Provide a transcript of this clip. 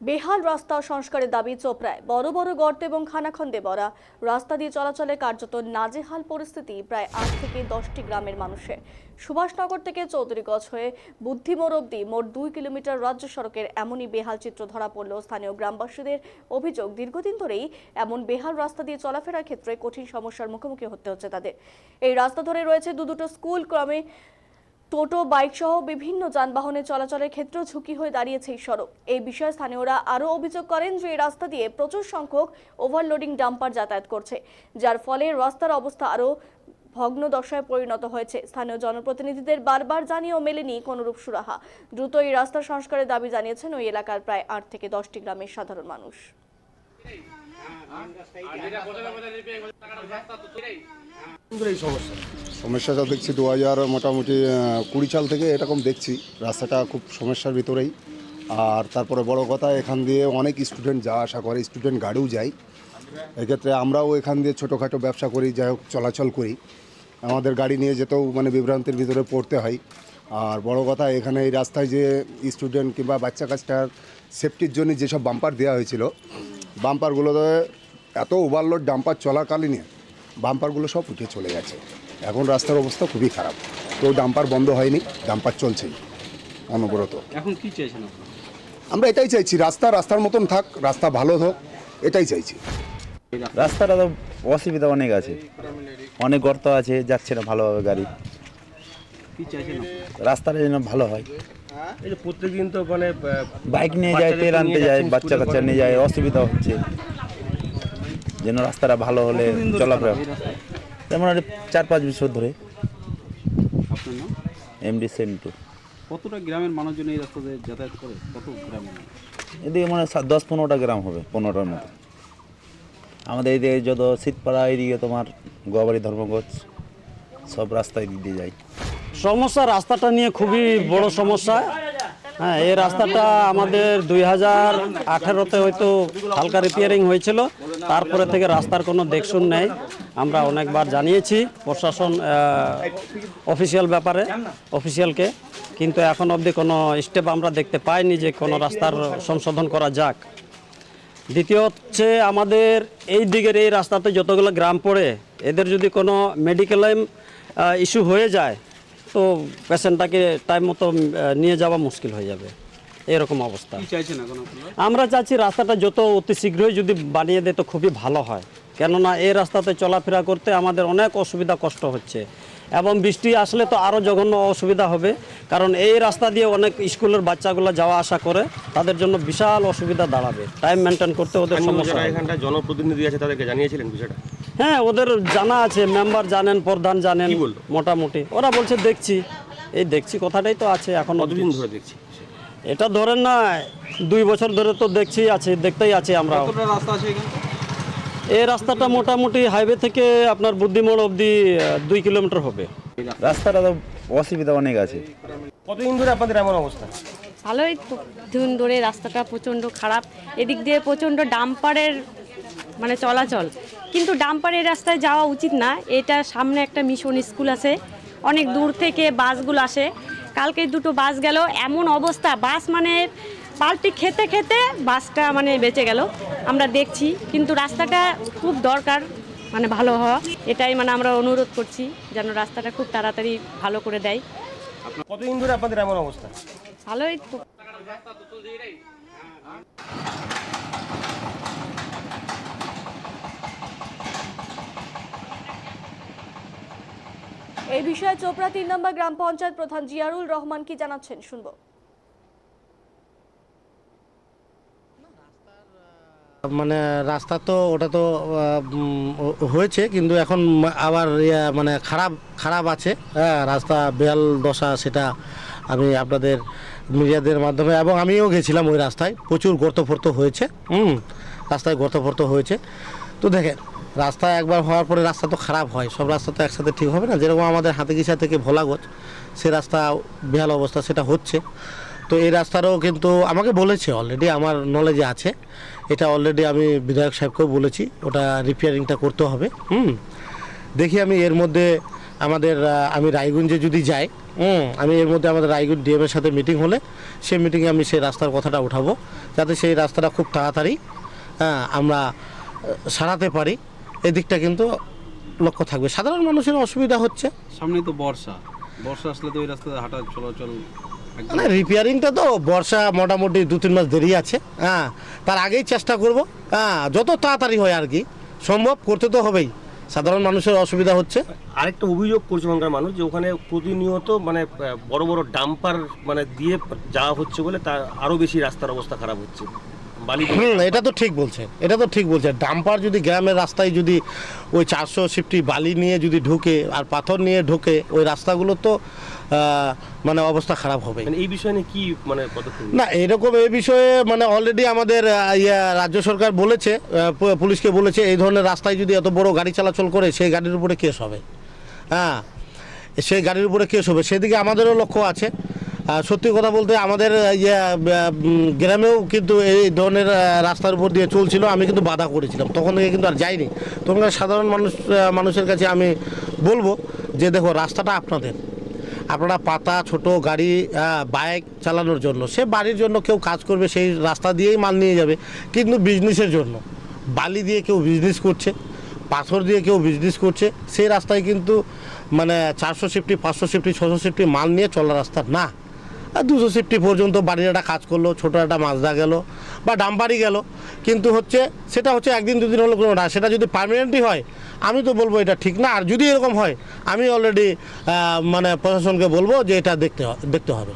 বেহাল রাস্তা সংস্কারের দাবি চোপড়ায়। বড় বড় গর্ত এবং খানাখন্দে ভরা। রাস্তা দিয়ে চলাচলে কার্যত নাজেহাল পরিস্থিতি প্রায় আট থেকে দশটি গ্রামের মানুষের। সুভাষনগর থেকে চৌধুরীগঞ্জ হয়ে বুদ্ধিমোড় অব্দি মোট দুই কিলোমিটার রাজ্য সড়কের এমনই বেহাল চিত্র ধরা পড়ল স্থানীয় গ্রামবাসীদের অভিযোগ। দীর্ঘদিন ধরেই এমন বেহাল রাস্তা দিয়ে চলাফেরার ক্ষেত্রে কঠিন সমস্যার মুখোমুখি হতে হচ্ছে তাদের। এই রাস্তা ধরে রয়েছে দু দুটো স্কুল, ক্রমে টোটো, বাইক সহ বিভিন্ন যানবাহনে চলাচলের ক্ষেত্রেও ঝুঁকি হয়ে দাঁড়িয়েছে এই সড়ক। এই বিষয়ে স্থানীয়রা আরও অভিযোগ করেন যে এই রাস্তা দিয়ে প্রচুর সংখ্যক ওভারলোডিং ডাম্পার যাতায়াত করছে, যার ফলে রাস্তার অবস্থা আরও ভগ্ন দশায় পরিণত হয়েছে। স্থানীয় জনপ্রতিনিধিদের বারবার জানিয়েও মেলেনি কোনরূপ সুরাহা। দ্রুত এই রাস্তা সংস্কারের দাবি জানিয়েছেন ওই এলাকার প্রায় আট থেকে দশটি গ্রামের সাধারণ মানুষ। সমস্যা সমস্যাটা দেখছি দু হাজার মোটামুটি কুড়ি সাল থেকে এরকম দেখছি। রাস্তাটা খুব সমস্যার ভিতরেই। আর তারপরে বড় কথা, এখান দিয়ে অনেক স্টুডেন্ট যাওয়া আসা করে স্টুডেন্ট গাড়িও যায়। এক্ষেত্রে আমরাও এখান দিয়ে ছোটোখাটো ব্যবসা করি, যাই হোক চলাচল করি। আমাদের গাড়ি নিয়ে যেতেও মানে বিভ্রান্তির ভিতরে পড়তে হয়। আর বড় কথা, এখানে এই রাস্তায় যে স্টুডেন্ট কিংবা বাচ্চা কাচ্চার সেফটির জন্য যেসব বাম্পার দেওয়া হয়েছিল বাম্পারগুলোতে এত ওভারলোড ডাম্পার চলাকালীন বাম্পারগুলো সব উঠে চলে গেছে। এখন রাস্তার অবস্থা খুবই খারাপ। তো ডাম্পার বন্ধ হয়নি ডাম্পার চলছেই অনবরত। এখন কি চাইছেন আমরা এটাই চাইছি রাস্তা রাস্তার মতন থাক রাস্তা ভালো হোক এটাই চাইছি। রাস্তাটা তো অসুবিধা অনেক আছে। অনেক গর্ত আছে যাচ্ছে না ভালোভাবে গাড়ি? রাস্তাটা যেন ভালো হয়। এই যে প্রত্যেকদিন তো মানে বাইক নিয়ে যায় তেল আনতে যায় বাচ্চা কাচ্চা নিয়ে যায় অসুবিধা হচ্ছে। যেন রাস্তাটা ভালো হলে চলাফেরা এই? যেমন আর চার পাঁচ বছর ধরে। এমডি সেন্টু কতটা গ্রামের মানুষজন এই রাস্তা দিয়ে যাতায়াত করে? কত গ্রামের এদিকে মানে সাত দশ পনেরোটা গ্রাম হবে পনেরোটার মতো। আমাদের এদিকে যত শীতপাড়া এদিকে তোমার গোয়াবাড়ি ধর্মগঞ্জ সব রাস্তায় দিয়ে যায়। সমস্যা, রাস্তাটা নিয়ে খুবই বড় সমস্যা। হ্যাঁ এই রাস্তাটা আমাদের দুই হাজার আঠেরোতে হয়তো হালকা রিপেয়ারিং হয়েছিল। তারপরে থেকে রাস্তার কোনো দেখশুন নেই। আমরা অনেকবার জানিয়েছি প্রশাসন অফিসিয়াল ব্যাপারে অফিসিয়ালকে কিন্তু এখন অবধি কোনো স্টেপ আমরা দেখতে পাইনি যে কোনো রাস্তার সংশোধন করা যাক। দ্বিতীয় হচ্ছে আমাদের এই দিকের এই রাস্তাতে যতগুলো গ্রাম পড়ে, এদের যদি কোনো মেডিকেল ইস্যু হয়ে যায় তো পেশেন্টটাকে টাইম মতো নিয়ে যাওয়া মুশকিল হয়ে যাবে। এরকম অবস্থা। আমরা চাচ্ছি রাস্তাটা যত অতি শীঘ্রই যদি বানিয়ে দেয় তো খুবই ভালো হয়। কেননা এই রাস্তাতে চলাফেরা করতে আমাদের অনেক অসুবিধা কষ্ট হচ্ছে। এবং বৃষ্টি আসলে তো আরও জঘন্য অসুবিধা হবে। কারণ এই রাস্তা দিয়ে অনেক স্কুলের বাচ্চাগুলো যাওয়া আসা করে তাদের জন্য বিশাল অসুবিধা দাঁড়াবে। টাইম মেনটেন করতে ওদের সমস্যা জনপ্রতিনিধি আছে তাদেরকে জানিয়েছিলেন বিষয়টা? হ্যাঁ ওদের জানা আছে মেম্বার জানেন প্রধান জানেন মোটামুটি। ওরা বলছে দেখছি। এই দেখছি কথাটাই তো আছে এখন কতদিন ধরে দেখছি? এটা ধরেন না দুই বছর ধরে তো দেখছি আছে দেখতেই আছে আমরা। রাস্তা আছে এই রাস্তাটা মোটামুটি হাইওয়ে থেকে আপনার বুদ্ধিমোড় অবধি দুই কিলোমিটার হবে। রাস্তাটা তো অসুবিধা অনেক আছে। কতদিন ধরে আপনাদের এমন অবস্থা? ভালোই দিন ধরে রাস্তাটা প্রচণ্ড খারাপ। এদিক দিয়ে প্রচণ্ড ডাম্পারের মানে চলাচল। কিন্তু ডাম্পারের রাস্তায় যাওয়া উচিত না। এটা সামনে একটা মিশন স্কুল আছে। অনেক দূর থেকে বাসগুলো আসে। কালকে দুটো বাস গেল। এমন অবস্থা। বাস মানে পাল্টি খেতে খেতে বাসটা মানে বেঁচে গেল। আমরা দেখছি। কিন্তু রাস্তাটা খুব দরকার মানে ভালো হওয়া। এটাই মানে আমরা অনুরোধ করছি যেন রাস্তাটা খুব তাড়াতাড়ি ভালো করে দেয়। কতদিন ধরে আপনাদের এমন অবস্থা? ভালোই এই বিষয়ে চোপড়া তিন নম্বর গ্রাম পঞ্চায়েত প্রধান জিয়ারুল রহমান কি জানাচ্ছেন? শুনব। মানে রাস্তা তো, ওটা তো হয়েছে, কিন্তু এখন আবার মানে খারাপ খারাপ আছে। হ্যাঁ রাস্তা বেয়াল দশা, সেটা আমি আপনাদের মিডিয়াদের মাধ্যমে, এবং আমিও গেছিলাম ওই রাস্তায়। প্রচুর গর্ত ফর্ত হয়েছে, হুম, রাস্তায় গর্ত ফর্ত হয়েছে। তো দেখেন রাস্তা একবার হওয়ার পরে রাস্তা তো খারাপ হয়, সব রাস্তা তো একসাথে ঠিক হবে না। যেরকম আমাদের হাতিগিসা থেকে ভোলাগজ সে রাস্তা বেহাল অবস্থা, সেটা হচ্ছে। তো এই রাস্তারও কিন্তু আমাকে বলেছে অলরেডি আমার নলেজে আছে। এটা অলরেডি আমি বিধায়ক সাহেবকেও বলেছি, ওটা রিপেয়ারিংটা করতে হবে, হুম। দেখি আমি এর মধ্যে আমাদের আমি রায়গঞ্জে যদি যাই, হুম, আমি এর মধ্যে আমাদের রায়গঞ্জ ডিএমের সাথে মিটিং হলে সেই মিটিংয়ে আমি সেই রাস্তার কথাটা উঠাবো, যাতে সেই রাস্তাটা খুব তাড়াতাড়ি হ্যাঁ আমরা সারাতে পারি। এদিকটা কিন্তু লক্ষ্য থাকবে। সাধারণ মানুষের অসুবিধা হচ্ছে। সামনেই তো বর্ষা। বর্ষা আসলে তো এই রাস্তাতে হাঁটা চলাচল একদম মানে রিপেয়ারিংটা তো বর্ষা মোটামুটি দু তিন মাস দেরি আছে। হ্যাঁ তার আগেই চেষ্টা করব। হ্যাঁ যত তাড়াতাড়ি হয় আর কি। সম্ভব করতে তো হবেই। সাধারণ মানুষের অসুবিধা হচ্ছে। আরেকটা অভিযোগ করছে ওখানকার মানুষ যে ওখানে প্রতিনিয়ত মানে বড় বড় ডাম্পার মানে দিয়ে যাওয়া হচ্ছে বলে তার আরও বেশি রাস্তার অবস্থা খারাপ হচ্ছে। হুম এটা তো ঠিক বলছেন এটা তো ঠিক বলছেন। ডাম্পার যদি গ্রামের রাস্তায় যদি ওই চারশো সিফটি বালি নিয়ে যদি ঢুকে আর পাথর নিয়ে ঢুকে ওই রাস্তাগুলো তো মানে অবস্থা খারাপ হবে। মানে এই বিষয়ে নিয়ে কি মানে না এরকম এই বিষয়ে মানে অলরেডি আমাদের ইয়া রাজ্য সরকার বলেছে পুলিশকে বলেছে এই ধরনের রাস্তায় যদি এত বড় গাড়ি চলাচল করে সেই গাড়ির উপরে কেস হবে। হ্যাঁ সেই গাড়ির উপরে কেস হবে। সেদিকে আমাদেরও লক্ষ্য আছে। সত্যি কথা বলতে আমাদের ইয়া গ্রামেও কিন্তু এই ধরনের রাস্তার উপর দিয়ে চলছিল। আমি কিন্তু বাধা করেছিলাম। তখন থেকে কিন্তু আর যাইনি। তখন সাধারণ মানুষ মানুষের কাছে আমি বলব যে, দেখো, রাস্তাটা আপনাদের। আপনারা পাতা, ছোট গাড়ি বাইক চালানোর জন্য, সে বাড়ির জন্য কেউ কাজ করবে, সেই রাস্তা দিয়েই মাল নিয়ে যাবে, কিন্তু বিজনেসের জন্য। বালি দিয়ে কেউ বিজনেস করছে, পাথর দিয়ে কেউ বিজনেস করছে, সেই রাস্তায় কিন্তু মানে চারশো সিফটি পাঁচশো সিফটি ছশো সিফটি মাল নিয়ে চলা রাস্তা না। দুশো সিফটি পর্যন্ত বাড়ির একটা কাজ করল, ছোটো একটা মাজদা গেল বা ডাম্পারি গেল। কিন্তু হচ্ছে সেটা হচ্ছে একদিন দুদিন হলো কোনো না, সেটা যদি পারমানেন্টই হয়, আমি তো বলব এটা ঠিক না। আর যদি এরকম হয়, আমি অলরেডি মানে প্রশাসনকে বলব যে এটা দেখতে দেখতে হবে।